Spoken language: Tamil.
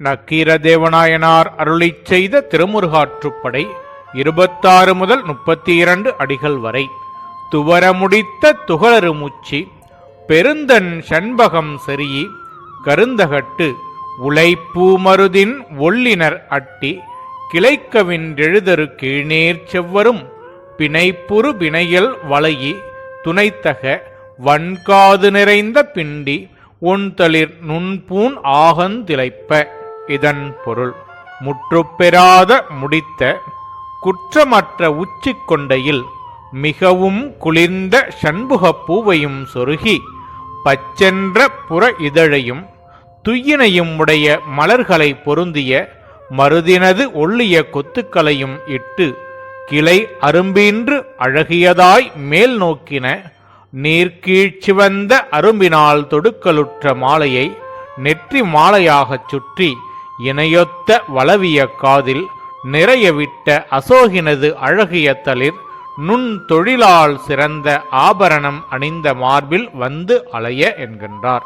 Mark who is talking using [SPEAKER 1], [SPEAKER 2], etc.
[SPEAKER 1] நக்கீரதேவநாயனார் அருளி செய்த திருமுருகாற்றுப்படை இருபத்தாறு முதல் முப்பத்தி இரண்டு அடிகள் வரை. துவர முடித்த துகளருமுச்சி பெருந்தன் சண்பகம் செறியி கருந்தகட்டு உழைப்பூமருதின் ஒள்ளினர் அட்டி கிளைக்கவின்றெழுதரு கீழ்நேர் செவ்வரும் பிணைப்புறு பிணையல் வளையி துணைத்தக வன்காது நிறைந்த பிண்டி ஒன்தளிர் நுண்பூன் ஆகந்திளைப்ப இதன் பொருள். முற்றுப்பெறாத முடித்த குற்றமற்ற உச்சிக் கொண்டையில் மிகவும் குளிர்ந்த சண்புகப் பூவையும் சொருகி பச்சென்ற புற இதழையும் துய்யினையும் உடைய மலர்களை பொருந்திய மருதினது ஒள்ளிய கொத்துக்களையும் இட்டு கிளை அரும்பின்று அழகியதாய் மேல் நோக்கின நீர்கீழ்ச்சிவந்த அரும்பினால் தொடுக்கலுற்ற மாலையை நெற்றி மாலையாகச் சுற்றி இணையொத்த வளவிய காதில் நிறையவிட்ட அசோகினது அழகிய தளிர் நுண் தொழிலால் சிறந்த ஆபரணம் அணிந்த மார்பில் வந்து அலைய என்கின்றார்.